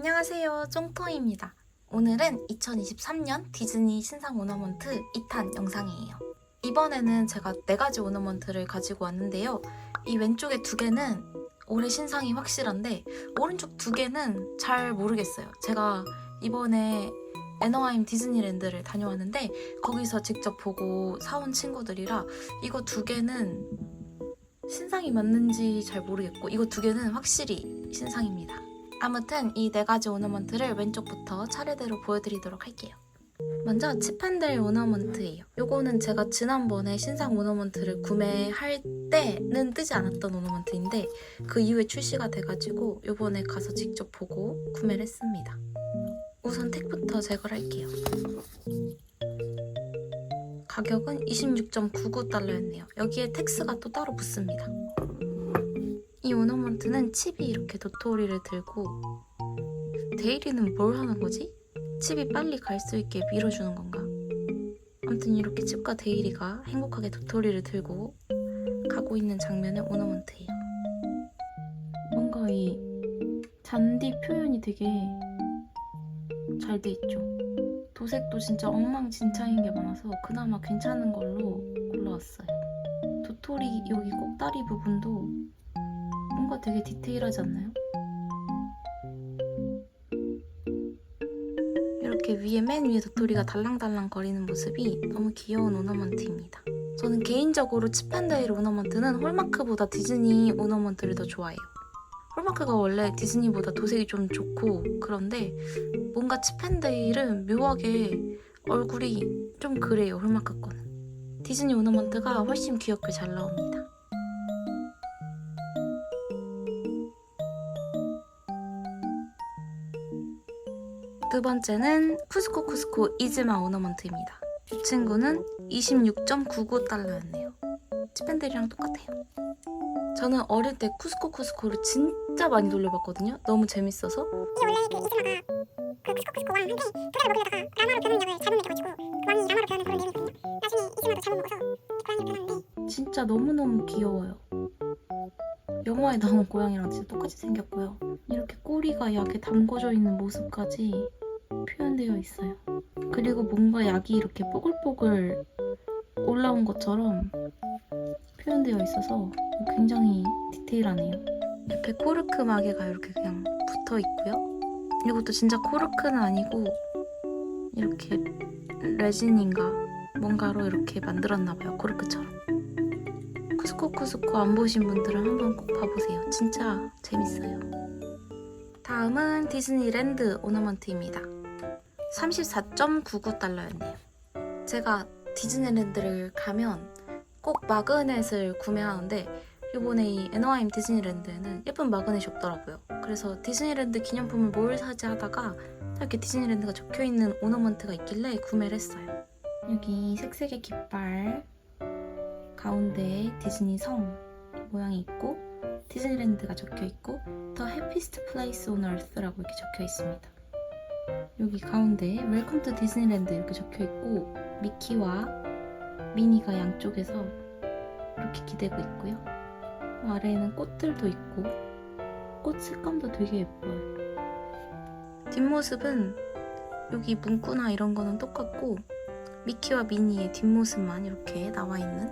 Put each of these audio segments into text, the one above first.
안녕하세요. 쫑토입니다. 오늘은 2023년 디즈니 신상 오너먼트 2탄 영상이에요. 이번에는 제가 4가지 오너먼트를 가지고 왔는데요. 이 왼쪽에 두 개는 올해 신상이 확실한데 오른쪽 두 개는 잘 모르겠어요. 제가 이번에 애너하임 디즈니랜드를 다녀왔는데 거기서 직접 보고 사온 친구들이라 이거 두 개는 신상이 맞는지 잘 모르겠고 이거 두 개는 확실히 신상입니다. 아무튼 이 네 가지 오너먼트를 왼쪽부터 차례대로 보여드리도록 할게요. 먼저 치판들 오너먼트예요. 요거는 제가 지난번에 신상 오너먼트를 구매할 때는 뜨지 않았던 오너먼트인데 그 이후에 출시가 돼가지고 요번에 가서 직접 보고 구매를 했습니다. 우선 택부터 제거를 할게요. 가격은 26.99달러였네요. 여기에 텍스가 또 따로 붙습니다. 이 오너먼트 는 칩이 이렇게 도토리를 들고 데이리는 뭘 하는 거지? 칩이 빨리 갈 수 있게 밀어주는 건가? 아무튼 이렇게 칩과 데이리가 행복하게 도토리를 들고 가고 있는 장면의 오너먼트예요. 뭔가 이 잔디 표현이 되게 잘 돼 있죠. 도색도 진짜 엉망진창인 게 많아서 그나마 괜찮은 걸로 골라왔어요. 도토리 여기 꼭다리 부분도 뭔가 되게 디테일하지 않나요? 이렇게 위에 맨 위에 도토리가 달랑달랑 거리는 모습이 너무 귀여운 오너먼트입니다. 저는 개인적으로 치판데일 오너먼트는 홀마크보다 디즈니 오너먼트를 더 좋아해요. 홀마크가 원래 디즈니보다 도색이 좀 좋고 그런데 뭔가 치펜데일은 묘하게 얼굴이 좀 그래요 홀마크 거는 디즈니 오너먼트가 훨씬 귀엽게 잘 나옵니다 두 번째는 쿠스코 쿠스코 이즈마 오너먼트입니다 이 친구는 26.99달러였네요 치펜데일이랑 똑같아요 저는 어릴 때 쿠스코 쿠스코를 진짜 많이 돌려봤거든요 너무 재밌어서 이게 원래 그 이즈마가 그 쿠스코 쿠스코 왕한테 그대로 먹으려다가 라마로 변하는 약을 잘못 먹여가지고 그 왕이 라마로 변하는 그런 내용이거든요. 나중에 이즈마도 잘못 먹어서 고양이로 변하는데 진짜 너무너무 귀여워요. 영화에 나오는 고양이랑 진짜 똑같이 생겼고요. 이렇게 꼬리가 약에 담궈져 있는 모습까지 표현되어 있어요. 그리고 뭔가 약이 이렇게 뽀글뽀글 올라온 것처럼 표현되어 있어서 굉장히 디테일하네요. 옆에 코르크 마개가 이렇게 그냥 붙어 있고요. 이것도 진짜 코르크는 아니고 이렇게 레진인가 뭔가로 이렇게 만들었나 봐요. 코르크처럼. 쿠스코 쿠스코 안 보신 분들은 한번 꼭 봐보세요. 진짜 재밌어요. 다음은 디즈니랜드 오너먼트입니다. 34.99달러였네요. 제가 디즈니랜드를 가면 꼭 마그넷을 구매하는데 이번에 이 애너하임 디즈니랜드에는 예쁜 마그넷이 없더라고요. 그래서 디즈니랜드 기념품을 뭘 사지 하다가 이렇게 디즈니랜드가 적혀있는 오너먼트가 있길래 구매를 했어요. 여기 색색의 깃발 가운데에 디즈니 성 모양이 있고 디즈니랜드가 적혀 있고 The Happiest Place on Earth라고 이렇게 적혀 있습니다. 여기 가운데에 Welcome to 디즈니랜드 이렇게 적혀 있고 미키와 미니가 양쪽에서 이렇게 기대고 있고요. 아래에는 꽃들도 있고 꽃 색감도 되게 예뻐요. 뒷모습은 여기 문구나 이런 거는 똑같고 미키와 미니의 뒷모습만 이렇게 나와 있는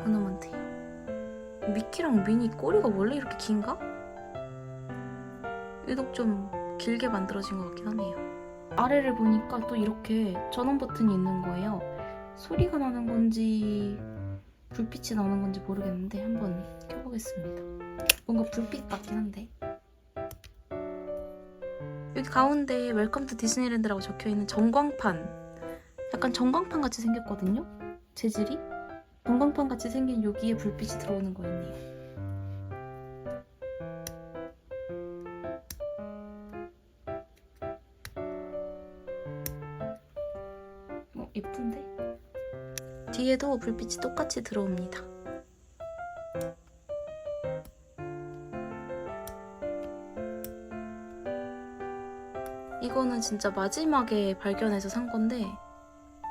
오너먼트예요. 미키랑 미니 꼬리가 원래 이렇게 긴가? 유독 좀 길게 만들어진 것 같긴 하네요. 아래를 보니까 또 이렇게 전원 버튼이 있는 거예요. 소리가 나는 건지 불빛이 나는 건지 모르겠는데 한번 켜보겠습니다. 뭔가 불빛 같긴 한데. 여기 가운데 웰컴 투 디즈니랜드라고 적혀 있는 전광판. 약간 전광판 같이 생겼거든요. 재질이 전광판 같이 생긴 여기에 불빛이 들어오는 거였네요. 뒤에도 불빛이 똑같이 들어옵니다. 이거는 진짜 마지막에 발견해서 산 건데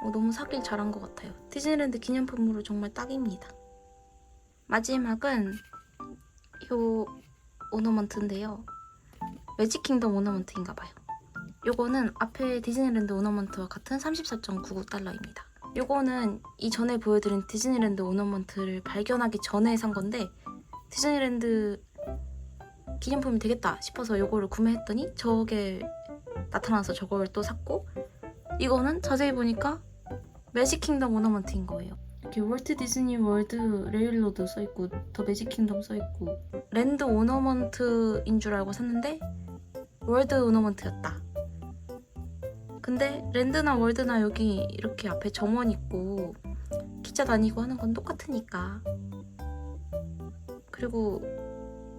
어, 너무 사길 잘한 것 같아요. 디즈니랜드 기념품으로 정말 딱입니다. 마지막은 요 오너먼트인데요. 매직 킹덤 오너먼트인가 봐요. 요거는 앞에 디즈니랜드 오너먼트와 같은 34.99달러입니다. 요거는 이전에 보여드린 디즈니랜드 오너먼트를 발견하기 전에 산 건데 디즈니랜드 기념품이 되겠다 싶어서 요거를 구매했더니 저게 나타나서 저걸 또 샀고 이거는 자세히 보니까 매직 킹덤 오너먼트인 거예요. 이렇게 월트 디즈니 월드 레일로드 써있고 더 매직 킹덤 써있고 랜드 오너먼트인 줄 알고 샀는데 월드 오너먼트였다. 근데 랜드나 월드나 여기 이렇게 앞에 점원 있고 기차 다니고 하는 건 똑같으니까 그리고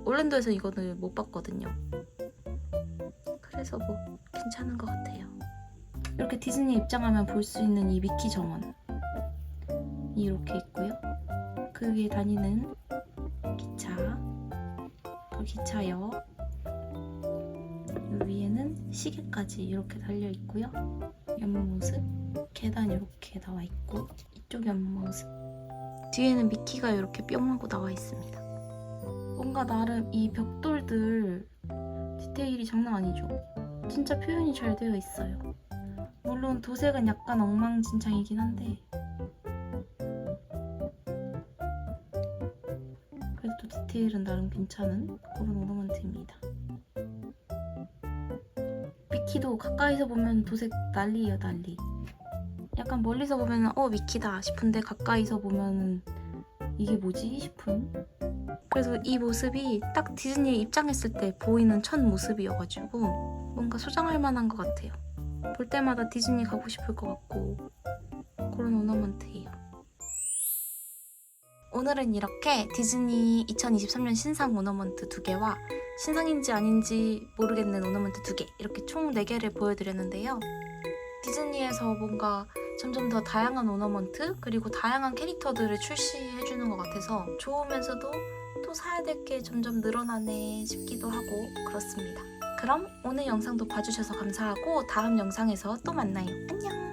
올랜도에서 이거는 못 봤거든요. 그래서 뭐 괜찮은 것 같아요. 이렇게 디즈니 입장하면 볼 수 있는 이 미키 정원 이렇게 있고요. 그 위에 다니는 기차, 그 기차역 이 위에는 시계까지 이렇게 달려 있고요. 옆모습 계단 이렇게 나와 있고 이쪽 옆모습 뒤에는 미키가 이렇게 뿅 하고 나와 있습니다. 뭔가 나름 이 벽돌들 디테일이 장난 아니죠? 진짜 표현이 잘 되어 있어요. 물론 도색은 약간 엉망진창이긴 한데 그래도 디테일은 나름 괜찮은 그런 오너먼트입니다. 미키도 가까이서 보면 도색 난리예요 난리. 약간 멀리서 보면 어 미키다 싶은데 가까이서 보면 이게 뭐지 싶은. 그래서 이 모습이 딱 디즈니에 입장했을 때 보이는 첫 모습이어가지고 뭔가 소장할 만한 것 같아요. 볼 때마다 디즈니 가고 싶을 것 같고 그런 오너먼트예요. 오늘은 이렇게 디즈니 2023년 신상 오너먼트 두 개와 신상인지 아닌지 모르겠는 오너먼트 두 개 이렇게 총 4개를 보여드렸는데요. 디즈니에서 뭔가 점점 더 다양한 오너먼트 그리고 다양한 캐릭터들을 출시해주는 것 같아서 좋으면서도 또 사야 될 게 점점 늘어나네 싶기도 하고 그렇습니다. 그럼 오늘 영상도 봐주셔서 감사하고 다음 영상에서 또 만나요. 안녕!